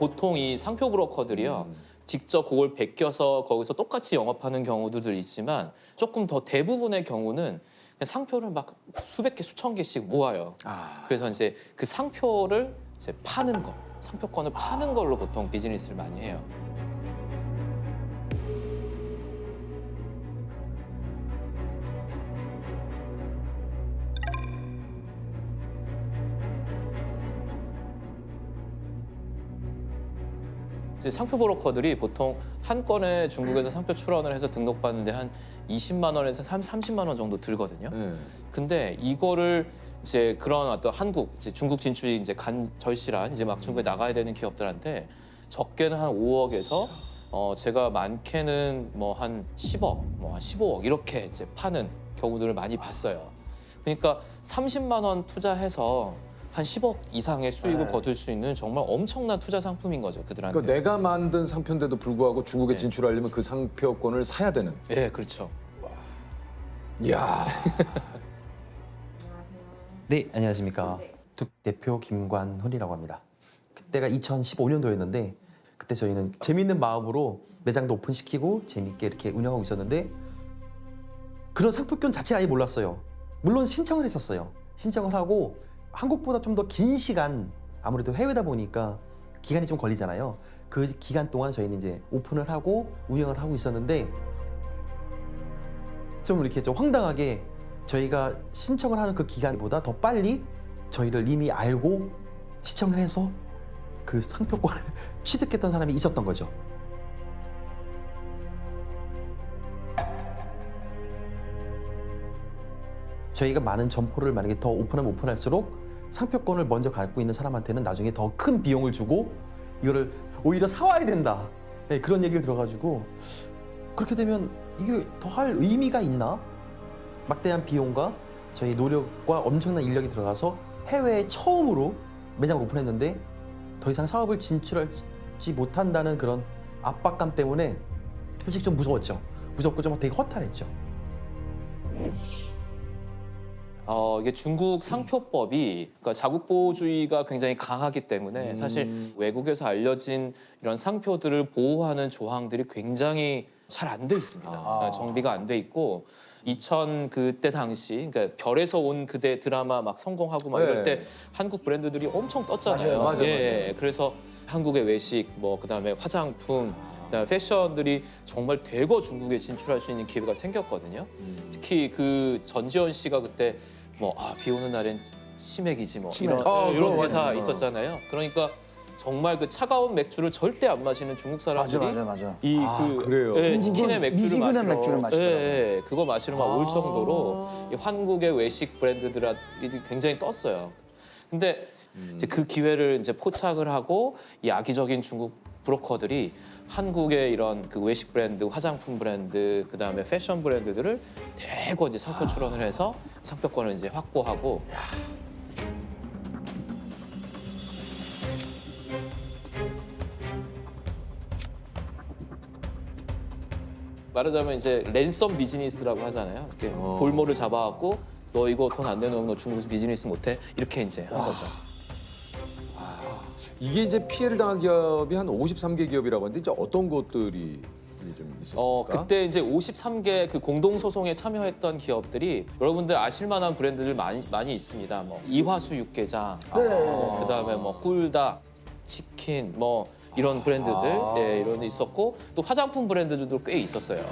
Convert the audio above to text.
보통 이 상표 브로커들이요. 직접 그걸 베껴서 거기서 똑같이 영업하는 경우들도 있지만 조금 더 대부분의 경우는 그냥 상표를 막 수백 개, 수천 개씩 모아요. 그래서 이제 그 상표를 이제 파는 거, 상표권을 파는 걸로 보통 비즈니스를 많이 해요. 이제 상표 브로커들이 보통 한 건에 중국에서 상표 출원을 해서 등록받는데 한 20만 원에서 30만 원 정도 들거든요. 네. 근데 이거를 이제 그런 어떤 한국, 이제 중국 진출이 이제 간 절실한 이제 막 중국에 나가야 되는 기업들한테 적게는 한 5억에서 어 제가 많게는 뭐 한 10억, 뭐 한 15억 이렇게 이제 파는 경우들을 많이 봤어요. 그러니까 30만 원 투자해서 한 10억 이상의 수익을 네. 거둘 수 있는 정말 엄청난 투자 상품인 거죠 그들한테. 그러니까 내가 만든 상표인데도 불구하고 중국에 네. 진출하려면 그 상표권을 사야 되는. 네, 그렇죠. 이야. 네, 안녕하십니까. 둑 대표 김관훈이라고 합니다. 그때가 2015년도였는데 그때 저희는 재밌는 마음으로 매장도 오픈시키고 재밌게 이렇게 운영하고 있었는데 그런 상표권 자체를 아예 몰랐어요. 물론 신청을 했었어요. 신청을 하고 한국보다 좀 더 긴 시간 아무래도 해외다 보니까 기간이 좀 걸리잖아요. 그 기간 동안 저희는 이제 오픈을 하고 운영을 하고 있었는데 좀 이렇게 좀 황당하게 저희가 신청을 하는 그 기간보다 더 빨리 저희를 이미 알고 시청을 해서 그 상표권을 취득했던 사람이 있었던 거죠. 저희가 많은 점포를 만약에 더 오픈하면 오픈할수록 상표권을 먼저 갖고 있는 사람한테는 나중에 더 큰 비용을 주고 이거를 오히려 사와야 된다. 네, 그런 얘기를 들어가지고 그렇게 되면 이게 더 할 의미가 있나? 막대한 비용과 저희 노력과 엄청난 인력이 들어가서 해외에 처음으로 매장을 오픈했는데 더 이상 사업을 진출하지 못한다는 그런 압박감 때문에 솔직히 좀 무서웠죠. 무섭고 좀 되게 허탈했죠. 어, 이게 중국 상표법이 그러니까 자국 보호주의가 굉장히 강하기 때문에 사실 외국에서 알려진 이런 상표들을 보호하는 조항들이 굉장히 잘 안 돼 있습니다. 어, 정비가 안 돼 있고 2000 그때 당시 그러니까 별에서 온 그대 드라마 막 성공하고 막 네. 이럴 때 한국 브랜드들이 엄청 떴잖아요. 맞아요, 맞아요, 예, 맞아요. 그래서 한국의 외식 뭐 그다음에 화장품 그다음에 패션들이 정말 대거 중국에 진출할 수 있는 기회가 생겼거든요. 특히 그 전지현 씨가 그때 뭐 아 비 오는 날엔 치맥이지 뭐 치맥. 이런 아, 이런 그거 대사 맞아요. 있었잖아요. 그러니까 정말 그 차가운 맥주를 절대 안 마시는 중국 사람들이 맞아, 맞아, 맞아. 이 아, 그 그래요? 예, 중국은 치킨의 맥주를 미지근한 마시러 맥주를 마시더라고요. 예, 예, 그거 마시러 막 올 정도로 이 한국의 외식 브랜드들이 굉장히 떴어요. 근데 이제 그 기회를 이제 포착을 하고 이 악의적인 중국 브로커들이 한국의 이런 그 외식 브랜드, 화장품 브랜드, 그 다음에 패션 브랜드들을 대거 이제 상표 출원을 해서 상표권을 이제 확보하고 말하자면 이제 랜섬 비즈니스라고 하잖아요. 이렇게 어. 볼모를 잡아갖고 너 이거 돈 안 내놓으면 너 중국에서 비즈니스 못해 이렇게 이제 한 거죠. 이게 이제 피해를 당한 기업이 한 53개 기업이라고 하는데 이제 어떤 것들이 좀 있었습니까? 어 그때 이제 53개 그 공동 소송에 참여했던 기업들이 여러분들 아실 만한 브랜드들 많이 많이 있습니다. 뭐 이화수 육개장, 어, 그다음에 뭐 꿀닭, 치킨 뭐 이런 브랜드들 예, 이런 데 있었고 또 화장품 브랜드들도 꽤 있었어요.